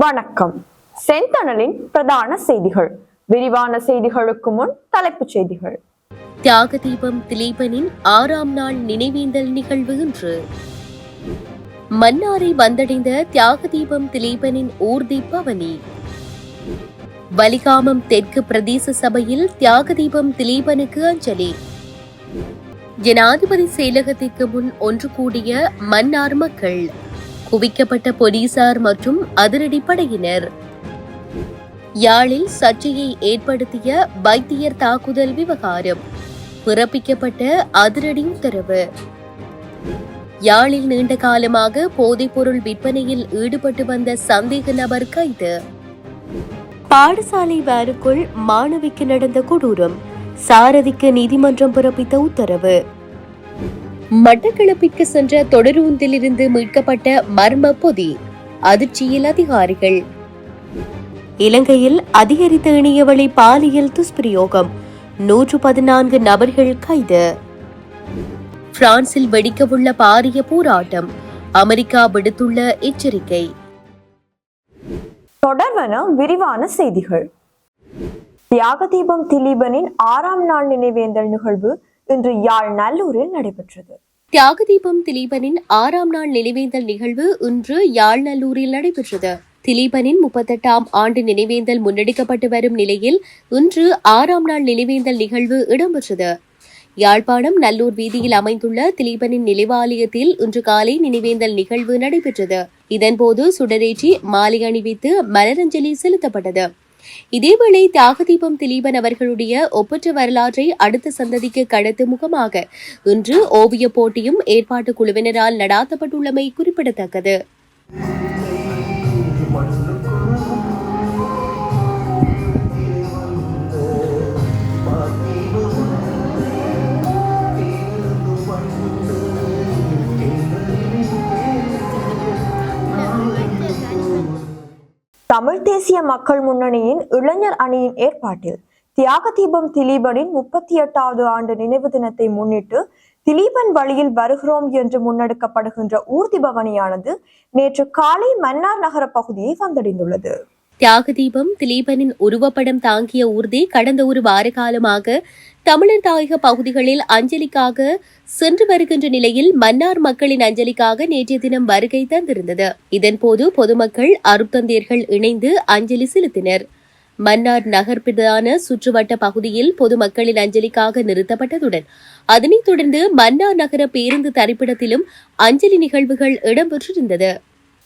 வணக்கம். செந்தணலின் பிரதான செய்திகள். விரிவான செய்திகளுக்கு முன் தலைப்புச் செய்திகள். தியாக தீபம் திலீபனின் ஆறாம் நாள் நினைவேந்தல் நிகழ்வு இன்று. மன்னாரை வந்தடைந்த தியாக தீபம் திலீபனின் ஊர்தி பவனி. வலிகாமம் தெற்கு பிரதேச சபையில் தியாக தீபம் திலீபனுக்கு அஞ்சலி. ஜனாதிபதி செயலகத்திற்கு முன் ஒன்று கூடிய மன்னார் மக்கள். குவிக்கப்பட்ட போலீசார் மற்றும் அதிரடி படையினர். யாழில் சர்ச்சையை ஏற்படுத்திய வைத்தியர் தாக்குதல் விவகாரம். பிறப்பிக்கப்பட்ட அதிரடி உத்தரவு. யாழில் நீண்ட காலமாக போதைப்பொருள் விற்பனையில் ஈடுபட்டு வந்த சந்தேக நபர் கைது. பாடசாலை வேனுக்குள் மாணவிக்கு நடந்த கொடூரம். சாரதிக்கு நீதிமன்றம் பிறப்பித்த உத்தரவு. மட்டக்களப்பிற்கு சென்ற தொடரூந்திலிருந்து மீட்கப்பட்ட மர்ம பொதி அதிர்ச்சியில் அதிகாரிகள். இலங்கையில் அதிகரித்த இணையவழி பாலியல் துஷ்பிரயோகம் நூற்று பதினான்கு நபர்கள் கைது. பிரான்சில் வெடிக்கவுள்ள பாரிய போராட்டம் அமெரிக்கா விடுத்துள்ள எச்சரிக்கை. தொடர்வன விரிவான செய்திகள். தியாகதீபம் திலீபனின் ஆறாம் நாள் நினைவேந்தல் நிகழ்வு இன்று யாழ் நல்லூரில் நடைபெற்றது. தியாகதீபம் திலீபனின் ஆறாம் நாள் நினைவேந்தல் நிகழ்வு இன்று யாழ் நல்லூரில் நடைபெற்றது. திலீபனின் முப்பத்தெட்டாம் ஆண்டு நினைவேந்தல் முன்னெடுக்கப்பட்டு வரும் நிலையில் இன்று ஆறாம் நாள் நினைவேந்தல் நிகழ்வு இடம்பெற்றது. யாழ்ப்பாணம் நல்லூர் வீதியில் அமைந்துள்ள திலீபனின் நினைவாலயத்தில் இன்று காலை நினைவேந்தல் நிகழ்வு நடைபெற்றது. இதன்போது சுடரேற்றி மாலை அணிவித்து மலரஞ்சலி செலுத்தப்பட்டது. இதேவேளை தியாகதீபம் திலீபன் அவர்களுடைய ஒப்பற்ற வரலாற்றை அடுத்த சந்ததிக்கு கடத்து முகமாக இன்று ஓவியப் போட்டியும் ஏற்பாட்டு குழுவினரால் நடாத்தப்பட்டுள்ளமை குறிப்பிடத்தக்கது. தமிழ் தேசிய மக்கள் முன்னணியின் இளைஞர் அணியின் ஏற்பாட்டில் தியாக தீபம் திலீபனின் முப்பத்தி எட்டாவது ஆண்டு நினைவு தினத்தை முன்னிட்டு திலீபன் வழியில் வருகிறோம் என்று முன்னெடுக்கப்படுகின்ற ஊர்தி பவனியானது நேற்று காலை மன்னார் நகர பகுதியை வந்தடைந்துள்ளது. தியாகதீபம் திலீபனின் உருவப்படம் தாங்கிய ஊர்தி கடந்த ஒரு வார காலமாக தமிழர் தாயக பகுதிகளில் அஞ்சலிக்காக சென்று வருகின்ற நிலையில் மன்னார் மக்களின் அஞ்சலிக்காக நேற்றைய தினம் வருகை தந்திருந்தது. இதன்போது பொதுமக்கள் அருத்தந்தியர்கள் இணைந்து அஞ்சலி செலுத்தினர். மன்னார் நகர் பிரதான சுற்றுவட்ட பகுதியில் பொதுமக்களின் அஞ்சலிக்காக நிறுத்தப்பட்டதுடன் அதனைத் தொடர்ந்து மன்னார் நகர பேருந்து தரிப்பிடத்திலும் அஞ்சலி நிகழ்வுகள் இடம்பெற்றிருந்தது.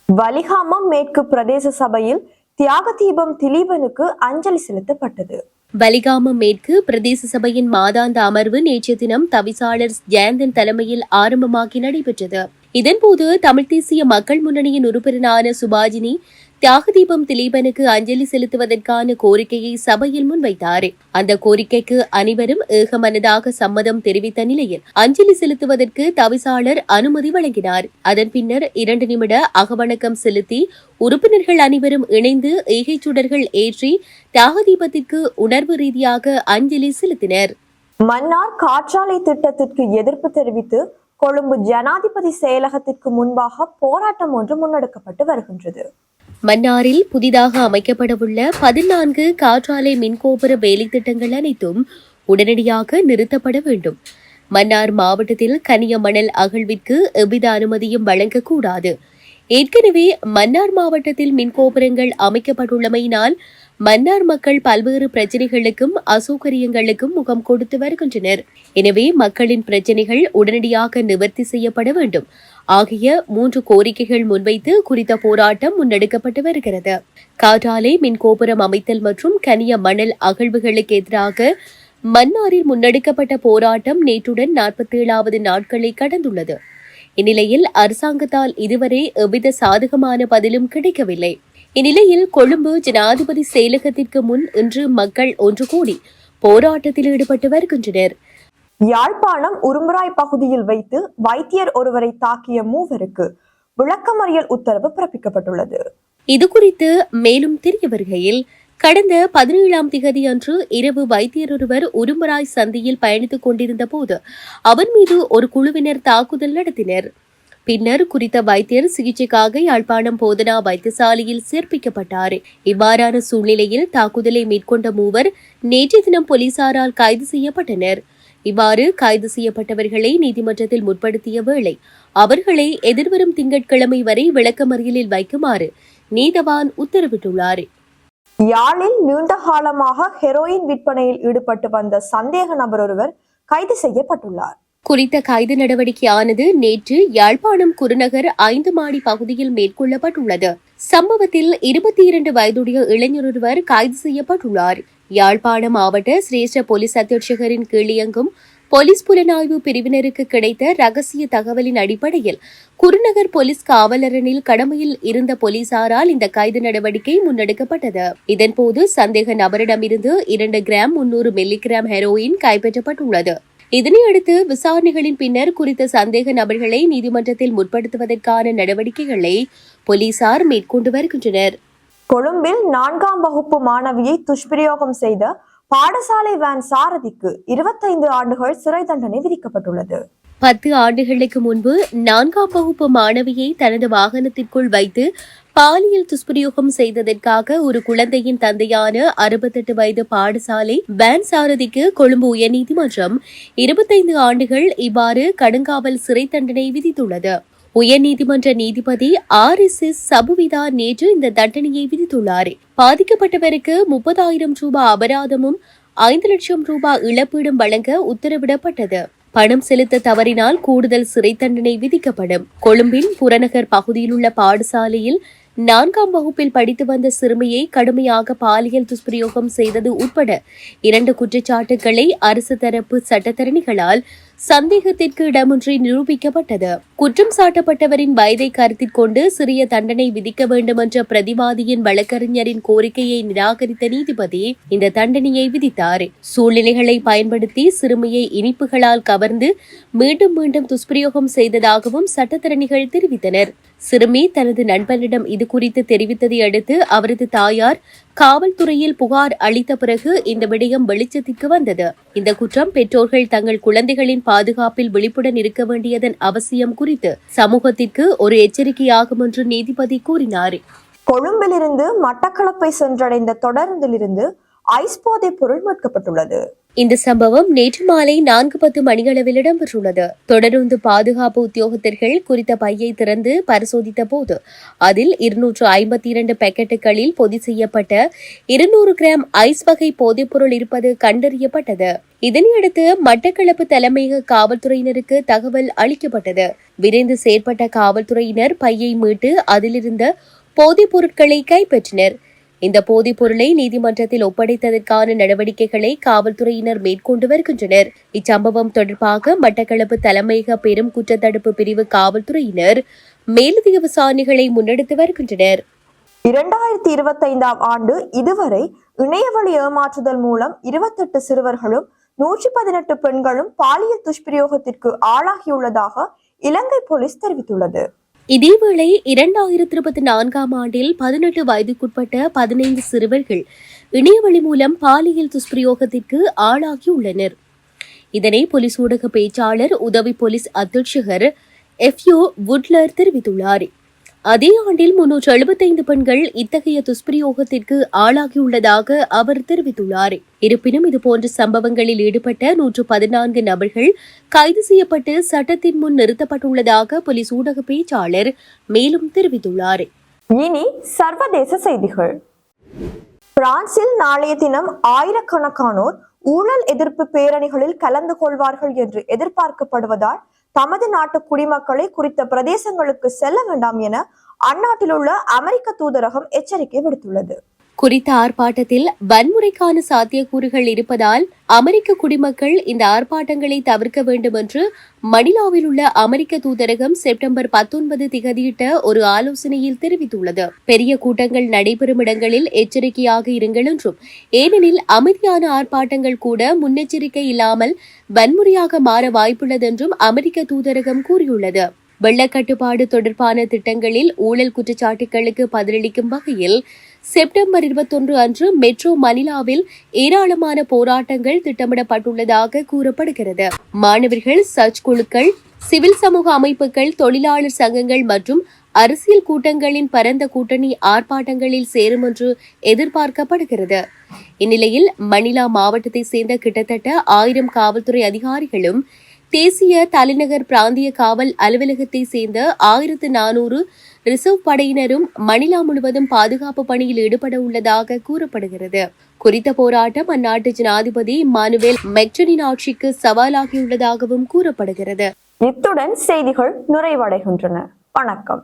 வலிகாமம் மேற்கு பிரதேச சபையில் தியாக தீபம் திலீபனுக்கு அஞ்சலி செலுத்தப்பட்டது. வலிகாமம் மேற்கு பிரதேச சபையின் மாதாந்த அமர்வு நேற்றைய தினம் தவிசாளர் ஜெயந்தன் தலைமையில் ஆரம்பமாகி நடைபெற்றது. இதன்போது தமிழ் தேசிய மக்கள் முன்னணியின் உறுப்பினரான சுபாஜினி தியாகதீபம் திலீபனுக்கு அஞ்சலி செலுத்துவதற்கான கோரிக்கையை சபையில் முன்வைத்தார். அந்த கோரிக்கைக்கு அனைவரும் ஏகமனதாக சம்மதம் தெரிவித்த நிலையில் அஞ்சலி செலுத்துவதற்கு தவிசாளர் அனுமதி வழங்கினார். அதன் பின்னர் இரண்டு நிமிட அகவணக்கம் செலுத்தி உறுப்பினர்கள் அனைவரும் இணைந்து ஈகை சுடர்கள் ஏற்றி தியாகதீபத்திற்கு உணர்வு ரீதியாக அஞ்சலி செலுத்தினர். மன்னார் காற்றாலை திட்டத்திற்கு எதிர்ப்பு தெரிவித்து கொழும்பு ஜனாதிபதி செயலகத்திற்கு முன்பாக போராட்டம் ஒன்று முன்னெடுக்கப்பட்டு வருகின்றது. மன்னாரில் புதிதாக அமைக்கப்படவுள்ள பதினான்கு காற்றாலை மின்கோபுர வேலை திட்டங்கள் அனைத்தும் உடனடியாக நிறுத்தப்பட வேண்டும். மன்னார் மாவட்டத்தில் கனிய மணல் அகழ்விற்கு எவ்வித அனுமதியும் வழங்கக்கூடாது. ஏற்கனவே மன்னார் மாவட்டத்தில் மின்கோபுரங்கள் அமைக்கப்பட்டுள்ளமையினால் மன்னார் மக்கள் பல்வேறு பிரச்சினைகளுக்கும் அசௌகரியங்களுக்கும் முகம் கொடுத்து வருகின்றனர். எனவே மக்களின் பிரச்சினைகள் உடனடியாக நிவர்த்தி செய்யப்பட வேண்டும். ஆகிய மூன்று கோரிக்கைகள் முன்வைத்து குறித்த போராட்டம் முன்னெடுக்கப்பட்டு வருகிறது. காற்றாலை மின் கோபுரம் அமைத்தல் மற்றும் கனிய மணல் அகழ்வுகளுக்கு எதிராக மன்னாரில் முன்னெடுக்கப்பட்ட போராட்டம் நேற்றுடன் நாற்பத்தி ஏழாவது நாட்களை கடந்துள்ளது. இந்நிலையில் அரசாங்கத்தால் இதுவரை எவ்வித சாதகமான பதிலும் கிடைக்கவில்லை. இந்நிலையில் கொழும்பு ஜனாதிபதி செயலகத்திற்கு முன் இன்று மக்கள் ஒன்று கூடி போராட்டத்தில் ஈடுபட்டு வருகின்றனர். யாழ்ப்பாணம் உரும்புராய் பகுதியில் வைத்து வைத்தியர் ஒருவரை தாக்கிய மூவருக்கு விளக்கமறியல் உத்தரவு பிறப்பிக்கப்பட்டுள்ளது. இதுகுறித்து மேலும் தெரிய வருகையில் கடந்த பதினேழாம் திகதி அன்று இரவு வைத்தியர் ஒருவர் உரும்பராய் சந்தியில் பயணித்துக் கொண்டிருந்த போது அவர் மீது ஒரு குழுவினர் தாக்குதல் நடத்தினர். பின்னர் குறித்த வைத்தியர் சிகிச்சைக்காக யாழ்ப்பாணம் போதனா வைத்தியசாலையில் சேர்ப்பிக்கப்பட்டார். இவ்வாறான சூழ்நிலையில் தாக்குதலை மேற்கொண்ட மூவர் நேற்று தினம் போலீசாரால் கைது செய்யப்பட்டனர். இவ்வாறு கைது செய்யப்பட்டவர்களை நீதிமன்றத்தில் முற்படுத்திய வேளை அவர்களை எதிர்வரும் திங்கட்கிழமை வரை விளக்கமறியலில் வைக்குமாறு நீதவான் உத்தரவிட்டுள்ளார். யாழில் நீண்ட காலமாக ஹெரோயின் விற்பனையில் ஈடுபட்டு வந்த சந்தேக நபர் ஒருவர் கைது செய்யப்பட்டுள்ளார். குறித்த கைது நடவடிக்கையானது நேற்று யாழ்ப்பாணம் குருநகர் ஐந்து மாடி பகுதியில் மேற்கொள்ளப்பட்டுள்ளது. சம்பவத்தில் இருபத்தி இரண்டு வயதுடைய இளைஞர் ஒருவர் கைது செய்யப்பட்டுள்ளார். யாழ்ப்பாணம் மாவட்ட சிரேஷ்ட போலீஸ் அத்தியட்சகரின் கீழ் இயங்கும் போலீஸ் புலனாய்வு பிரிவினருக்கு கிடைத்த ரகசிய தகவலின் அடிப்படையில் குருநகர் போலீஸ் காவலரனில் கடமையில் இருந்த போலீசாரால் இந்த கைது நடவடிக்கை முன்னெடுக்கப்பட்டது. இதன்போது சந்தேக நபரிடமிருந்து இரண்டு கிராம் முன்னூறு மில்லிகிராம் ஹெரோயின் கைப்பற்றப்பட்டுள்ளது. இதனையடுத்து விசாரணைகளின் பின்னர் குறித்த சந்தேக நபர்களை நீதிமன்றத்தில் முற்படுத்துவதற்கான நடவடிக்கைகளை போலீசார் மேற்கொண்டு வருகின்றனர். கொழும்பில் நான்காம் வகுப்பு மாணவியை துஷ்பிரயோகம் செய்த பாடசாலை வேன் சாரதிக்கு இருபத்தைந்து ஆண்டுகள் சிறை தண்டனை விதிக்கப்பட்டுள்ளது. பத்து ஆண்டுகளுக்கு முன்பு நான்காம் வகுப்பு மாணவியை தனது வாகனத்திற்குள் வைத்து பாலியல் துஷ்பிரயோகம் செய்ததற்காக ஒரு குழந்தையின் தந்தையான அறுபத்தெட்டு வயது பாடசாலை பேன் சாரதிக்கு கொழும்பு உயர்நீதிமன்றம் இருபத்தைந்து ஆண்டுகள் இவ்வாறு கடுங்காவல் சிறை தண்டனை விதித்துள்ளது. உயர்நீதிமன்ற நீதிபதி ஆர் எஸ் எஸ் சபுவிதா நேற்று இந்த தண்டனையை விதித்துள்ளார். பாதிக்கப்பட்டவருக்கு முப்பதாயிரம் ரூபாய் அபராதமும் ஐந்து லட்சம் ரூபாய் இழப்பீடும் வழங்க உத்தரவிடப்பட்டது. பணம் செலுத்த தவறினால் கூடுதல் சிறை தண்டனை விதிக்கப்படும். கொழும்பின் புறநகர் பகுதியில் உள்ள பாடசாலையில் நான்காம் வகுப்பில் படித்து வந்த சிறுமியை கடுமையாக பாலியல் துஷ்பிரயோகம் செய்தது உட்பட இரண்டு குற்றச்சாட்டுகளை அரசு தரப்பு சட்டத்தரணிகளால் சந்தேகத்திற்கு இடமின்றி நிரூபிக்கப்பட்டது. குற்றம் சாட்டப்பட்டவரின் வயதை கருத்தில் கொண்டு சிறிய தண்டனை விதிக்க வேண்டுமென்ற பிரதிவாதியின் வழக்கறிஞரின் கோரிக்கையை நிராகரித்த நீதிபதி இந்த தண்டனையை விதித்தார். சூழ்நிலைகளை பயன்படுத்தி சிறுமியை இனிப்புகளால் கவர்ந்து மீண்டும் மீண்டும் துஷ்பிரயோகம் செய்ததாகவும் சட்டத்தரணிகள் தெரிவித்தனர். சிறுமி தனது நண்பனிடம் இது குறித்து தெரிவித்ததை அடுத்து அவரது தாயார் காவல்துறையில் புகார் அளித்த பிறகு இந்த விடயம் வெளிச்சத்திற்கு வந்தது. இந்த குற்றம் பெற்றோர்கள் தங்கள் குழந்தைகளின் பாதுகாப்பில் விழிப்புடன் இருக்க வேண்டியதன் அவசியம் குறித்து சமூகத்திற்கு ஒரு எச்சரிக்கையாகும் என்று நீதிபதி கூறினார். கொழும்பிலிருந்து மட்டக்களப்பை சென்றடைந்த தொடர்ந்திலிருந்து ஐஸ் போதைப் பொருள் மீட்கப்பட்டுள்ளது. இந்த சம்பவம் நேற்று மாலை நான்கு பத்து மணியளவில் இடம்பெற்றுள்ளது. தொடர்ந்து பாதுகாப்பு உத்தியோகத்தர்கள் குறித்த பையை திறந்து பரிசோதித்த போது அதில் இருநூற்று ஐம்பத்தி இரண்டு பேக்கெட்டுகளில் பொதி செய்யப்பட்ட இருநூறு கிராம் ஐஸ் வகை போதைப்பொருள் இருப்பது கண்டறியப்பட்டது. இதனையடுத்து மட்டக்களப்பு தலைமையக காவல்துறையினருக்கு தகவல் அளிக்கப்பட்டது. விரைந்து செயற்பட்ட காவல்துறையினர் பையை மீட்டு அதிலிருந்த போதைப் பொருட்களை கைப்பற்றினர். இந்த போதைப் பொருளை நீதிமன்றத்தில் ஒப்படைத்ததற்கான நடவடிக்கைகளை காவல்துறையினர் மேற்கொண்டு வருகின்றனர். இச்சம்பவம் தொடர்பாக மட்டக்களப்பு தலைமையக பெரும் குற்றத்தடுப்பு பிரிவு காவல்துறையினர் மேலதிக விசாரணைகளை முன்னெடுத்து வருகின்றனர். இரண்டாயிரத்தி இருபத்தைந்தாம் ஆண்டு இதுவரை இணையவழி ஏமாற்றுதல் மூலம் இருபத்தெட்டு சிறுவர்களும் நூற்றி பதினெட்டு பெண்களும் பாலியல் துஷ்பிரயோகத்திற்கு ஆளாகியுள்ளதாக இலங்கை போலீஸ் தெரிவித்துள்ளது. இதேவேளை இரண்டாயிரத்தி இருபத்தி நான்காம் ஆண்டில் பதினெட்டு வயதுக்குட்பட்ட பதினைந்து சிறுவர்கள் இணையவழி மூலம் பாலியல் துஷ்பிரயோகத்திற்கு ஆளாகியுள்ளனர் இதனை போலீஸ் ஊடக பேச்சாளர் உதவி போலீஸ் அத்தியட்சகர் எஃப்யூ வுட்லர் தெரிவித்துள்ளார். அதே ஆண்டில் முன்னூற்று எழுபத்தைந்து பெண்கள் இத்தகைய துஷ்பிரயோகத்திற்கு ஆளாகியுள்ளதாக அவர் தெரிவித்துள்ளார். இருப்பினும் இதுபோன்ற சம்பவங்களில் ஈடுபட்ட நூற்று பதினான்கு நபர்கள் கைது செய்யப்பட்டு சட்டத்தின் முன் நிறுத்தப்பட்டுள்ளதாக போலீஸ் ஊடக பேச்சாளர் மேலும் தெரிவித்துள்ளார். இனி சர்வதேச செய்திகள். பிரான்சில் நாளைய தினம் ஆயிரக்கணக்கானோர் ஊழல் எதிர்ப்பு பேரணிகளில் கலந்து கொள்வார்கள் என்று எதிர்பார்க்கப்படுவதால் தமது நாட்டு குடிமக்களை குறித்த பிரதேசங்களுக்கு செல்ல வேண்டாம் என அந்நாட்டில் உள்ள அமெரிக்க தூதரகம் எச்சரிக்கை விடுத்துள்ளது. குறித்த ஆர்ப்பாட்டத்தில் வன்முறைக்கான சாத்தியக்கூறுகள் இருப்பதால் அமெரிக்க குடிமக்கள் இந்த ஆர்ப்பாட்டங்களை தவிர்க்க வேண்டும் என்று மணிலாவில் உள்ள அமெரிக்க தூதரகம் செப்டம்பர் பத்தொன்பது திகதியிட்ட ஒரு ஆலோசனையில் தெரிவித்துள்ளது. பெரிய கூட்டங்கள் நடைபெறும் இடங்களில் எச்சரிக்கையாக இருங்கள் என்றும் ஏனெனில் அமைதியான ஆர்ப்பாட்டங்கள் கூட முன்னெச்சரிக்கை இல்லாமல் வன்முறையாக மாற வாய்ப்புள்ளது என்றும் அமெரிக்க தூதரகம் கூறியுள்ளது. வெள்ளக்கட்டுப்பாடு தொடர்பான திட்டங்களில் ஊழல் குற்றச்சாட்டுகளுக்கு பதிலளிக்கும் வகையில் செப்டம்பர் இருபத்தொன்று அன்று மெட்ரோ மணிலாவில் ஏராளமான போராட்டங்கள் திட்டமிடப்பட்டுள்ளதாக கூறப்படுகிறது. மாணவர்கள் சர்ச் குழுக்கள் சிவில் சமூக அமைப்புகள் தொழிலாளர் சங்கங்கள் மற்றும் அரசியல் கூட்டங்களின் பரந்த கூட்டணி ஆர்ப்பாட்டங்களில் சேரும் என்று எதிர்பார்க்கப்படுகிறது. இந்நிலையில் மணிலா மாவட்டத்தை சேர்ந்த கிட்டத்தட்ட ஆயிரம் காவல்துறை அதிகாரிகளும் தேசிய தலைநகர் பிராந்திய காவல் அலுவலகத்தை சேர்ந்த ஆயிரத்து நானூறு ரிசர்வ் படையினரும் மணிலா முழுவதும் பாதுகாப்பு பணியில் ஈடுபட உள்ளதாக கூறப்படுகிறது. குறித்த போராட்டம் அந்நாட்டு ஜனாதிபதி மானுவேல் மெக்டனின் ஆட்சிக்கு சவாலாகியுள்ளதாகவும் கூறப்படுகிறது. இத்துடன் செய்திகள் நிறைவடைகின்றன. வணக்கம்.